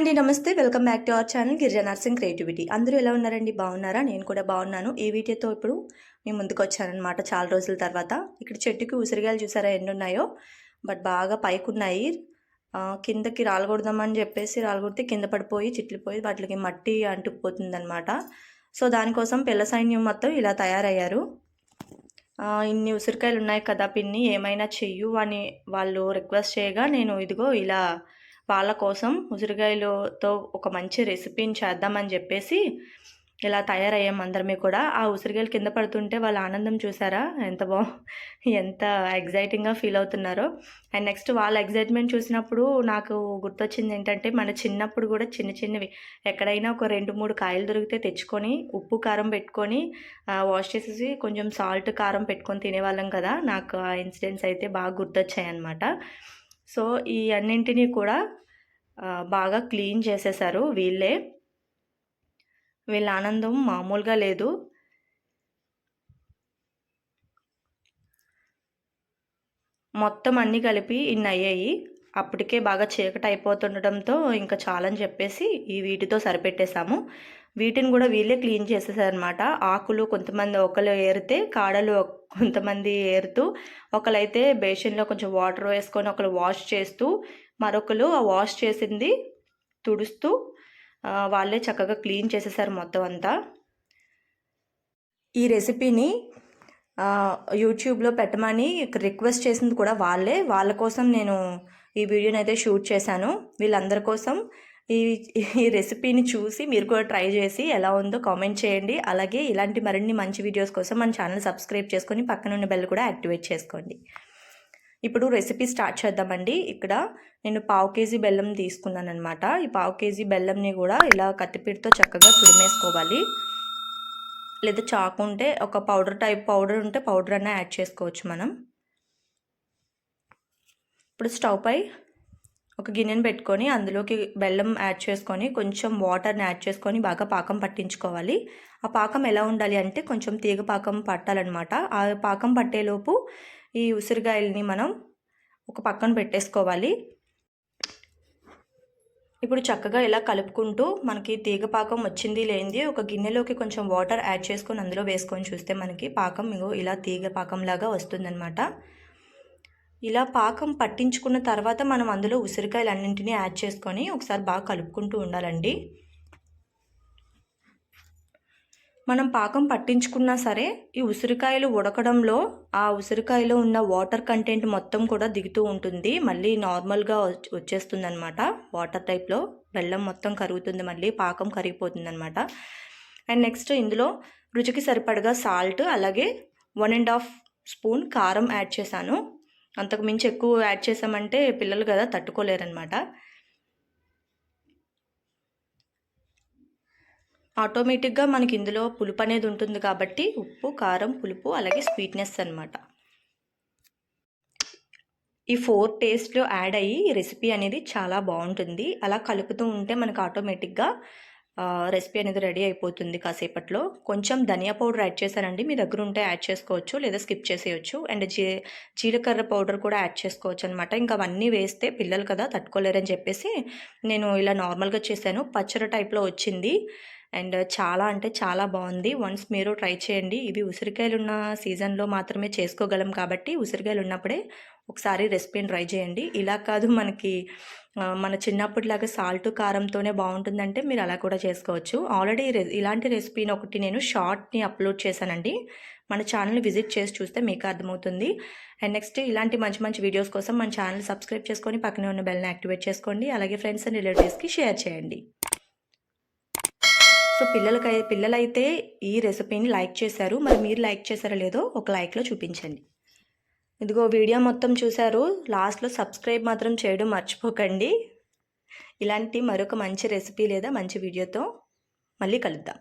అండి నమస్తే. Welcome back to our channel Girija Narsing creativity. అందరూ ఎలా ఉన్నారండి? బాగున్నారా? నేను కూడా బాగున్నాను. ఈ వీడియోతో ఇప్పుడు మేము ముందుకు వచ్చానమాట చాలా రోజుల తర్వాత. ఇక్కడ చెట్టుకి ఉసిరిగాయలు చూసారా? ఎన్ని ఉన్నాయో బట్ బాగా పైకున్నాయి. కిందకి రాలగొడదామని చెప్పేసి రాలగొడితే కింద పడిపోయి చిట్లిపోయి వాటికి మట్టి అంటుకుపోతుందనమాట సో దానికోసం పిల్ల సైన్యం మొత్తం ఇలా తయారయ్యారు. ఇన్ని ఉసిరికాయలు ఉన్నాయి కదా పిన్ని? ఏమైనా చెయ్యు అని వాళ్ళు రిక్వెస్ట్ చేయగా నేను ఇదిగో ఇలా వాళ్ళ కోసం ఉసిరికాయలతో ఒక మంచి రెసిపీని చేద్దామని చెప్పేసి ఇలా తయారయ్యాం అందరమే కూడా. ఆ ఉసిరికాయలు కింద పడుతుంటే వాళ్ళ ఆనందం చూసారా? ఎంత బా ఎంత ఎగ్జైటింగ్గా ఫీల్ అవుతున్నారో. అండ్ నెక్స్ట్ వాళ్ళ ఎగ్జైట్మెంట్ చూసినప్పుడు నాకు గుర్తొచ్చింది ఏంటంటే మన చిన్నప్పుడు కూడా చిన్న చిన్నవి. ఎక్కడైనా ఒక రెండు మూడు కాయలు దొరికితే తెచ్చుకొని ఉప్పు కారం పెట్టుకొని వాష్ చేసేసి కొంచెం సాల్ట్ కారం పెట్టుకొని తినేవాళ్ళం కదా. నాకు ఆ ఇన్సిడెంట్స్ అయితే బాగా గుర్తొచ్చాయి అన్నమాట సో ఈ అన్నింటినీ కూడా బాగా క్లీన్ చేసేసారు వీళ్ళే. వీళ్ళ ఆనందం మామూలుగా లేదు. మొత్తం అన్నీ కలిపి ఇన్ని అయ్యాయి. అప్పటికే బాగా చీకటి అయిపోతుండటంతో ఇంకా చాలని చెప్పేసి ఈ వీటితో సరిపెట్టేశాము. వీటిని కూడా వీళ్ళే క్లీన్ చేసేసారనమాట ఆకులు కొంతమంది ఒకరు ఏరితే కాడలు కొంతమంది ఏరుతూ ఒకరైతే బేసిన్లో కొంచెం వాటర్ వేసుకొని ఒకరు వాష్ చేస్తూ మరొకరు ఆ వాష్ చేసింది తుడుస్తూ వాళ్ళే చక్కగా క్లీన్ చేసేసారు మొత్తం అంతా. ఈ రెసిపీని యూట్యూబ్లో పెట్టమని రిక్వెస్ట్ చేసింది కూడా వాళ్ళే. వాళ్ళ కోసం నేను ఈ వీడియోని అయితే షూట్ చేశాను. వీళ్ళందరి కోసం ఈ ఈ రెసిపీని చూసి మీరు కూడా ట్రై చేసి ఎలా ఉందో కామెంట్ చేయండి. అలాగే ఇలాంటి మరిన్ని మంచి వీడియోస్ కోసం మన ఛానల్ సబ్స్క్రైబ్ చేసుకొని పక్కన ఉన్న బెల్ కూడా యాక్టివేట్ చేసుకోండి. ఇప్పుడు రెసిపీ స్టార్ట్ చేద్దామండి. ఇక్కడ నేను పావు కేజీ బెల్లం తీసుకున్నాను అనమాట ఈ పావు కేజీ బెల్లంని కూడా ఇలా కత్తిపీడితో చక్కగా తురిమేసుకోవాలి. లేదా చాకు ఉంటే ఒక పౌడర్ టైప్ పౌడర్ ఉంటే పౌడర్ అన్న యాడ్ చేసుకోవచ్చు మనం. ఇప్పుడు స్టవ్ పై ఒక గిన్నెని పెట్టుకొని అందులోకి బెల్లం యాడ్ చేసుకొని కొంచెం వాటర్ని యాడ్ చేసుకొని బాగా పాకం పట్టించుకోవాలి. ఆ పాకం ఎలా ఉండాలి అంటే కొంచెం తీగ పాకం పట్టాలన్నమాట. ఆ పాకం పట్టేలోపు ఈ ఉసిరికాయల్ని మనం ఒక పక్కన పెట్టేసుకోవాలి. ఇప్పుడు చక్కగా ఇలా కలుపుకుంటూ మనకి తీగ పాకం వచ్చింది లేనిది ఒక గిన్నెలోకి కొంచెం వాటర్ యాడ్ చేసుకొని అందులో వేసుకొని చూస్తే మనకి పాకం ఇగో ఇలా తీగ పాకంలాగా వస్తుందన్నమాట. ఇలా పాకం పట్టించుకున్న తర్వాత మనం అందులో ఉసిరికాయలు అన్నింటినీ యాడ్ చేసుకొని ఒకసారి బాగా కలుపుకుంటూ ఉండాలండి. మనం పాకం పట్టించుకున్నా సరే ఈ ఉసిరికాయలు ఉడకడంలో ఆ ఉసిరికాయలో ఉన్న వాటర్ కంటెంట్ మొత్తం కూడా దిగుతూ ఉంటుంది. మళ్ళీ నార్మల్గా వచ్చేస్తుంది అనమాట వాటర్ టైప్లో బెల్లం మొత్తం కరుగుతుంది మళ్ళీ పాకం కరిగిపోతుంది అనమాట అండ్ నెక్స్ట్ ఇందులో రుచికి సరిపడగా సాల్ట్ అలాగే వన్ అండ్ హాఫ్ స్పూన్ కారం యాడ్ చేశాను. అంతకు మించి ఎక్కువ యాడ్ చేసామంటే పిల్లలు కదా తట్టుకోలేరనమాట ఆటోమేటిక్గా మనకి ఇందులో పులుపు అనేది ఉంటుంది కాబట్టి ఉప్పు కారం పులుపు అలాగే స్వీట్నెస్ అనమాట ఈ ఫోర్ టేస్ట్లో యాడ్ అయ్యి రెసిపీ అనేది చాలా బాగుంటుంది. అలా కలుపుతూ ఉంటే మనకు ఆటోమేటిక్గా రెసిపీ అనేది రెడీ అయిపోతుంది కాసేపట్లో. కొంచెం ధనియా పౌడర్ యాడ్ చేశానండి. మీ దగ్గర ఉంటే యాడ్ చేసుకోవచ్చు లేదా స్కిప్ చేసేయచ్చు. అండ్ జీ జీలకర్ర పౌడర్ కూడా యాడ్ చేసుకోవచ్చు అనమాట ఇంకా అవన్నీ వేస్తే పిల్లలు కదా తట్టుకోలేరని చెప్పేసి నేను ఇలా నార్మల్గా చేశాను. పచ్చడి టైప్లో వచ్చింది. అండ్ చాలా అంటే చాలా బాగుంది. వన్స్ మీరు ట్రై చేయండి. ఇవి ఉసిరికాయలు ఉన్న సీజన్లో మాత్రమే చేసుకోగలం కాబట్టి ఉసిరికాయలు ఉన్నప్పుడే ఒకసారి రెసిపీని ట్రై చేయండి. ఇలా కాదు మనకి మన చిన్నప్పటిలాగా సాల్ట్ కారంతోనే బాగుంటుందంటే మీరు అలా కూడా చేసుకోవచ్చు. ఆల్రెడీ ఇలాంటి రెసిపీని ఒకటి నేను షార్ట్ని అప్లోడ్ చేశానండి. మన ఛానల్ని విజిట్ చేసి చూస్తే మీకు అర్థమవుతుంది. అండ్ నెక్స్ట్ ఇలాంటి మంచి మంచి వీడియోస్ కోసం మన ఛానల్ సబ్స్క్రైబ్ చేసుకొని పక్కనే ఉన్న బెల్ని యాక్టివేట్ చేసుకోండి. అలాగే ఫ్రెండ్స్ అండ్ రిలేటివ్స్కి షేర్ చేయండి. సో పిల్లలకై పిల్లలైతే ఈ రెసిపీని లైక్ చేశారు. మరి మీరు లైక్ చేశారో లేదో ఒక లైక్లో చూపించండి. ఇదిగో వీడియో మొత్తం చూశారు. లాస్ట్లో సబ్స్క్రైబ్ మాత్రం చేయడం మర్చిపోకండి. ఇలాంటి మరొక మంచి రెసిపీ లేదా మంచి వీడియోతో మళ్ళీ కలుద్దాం.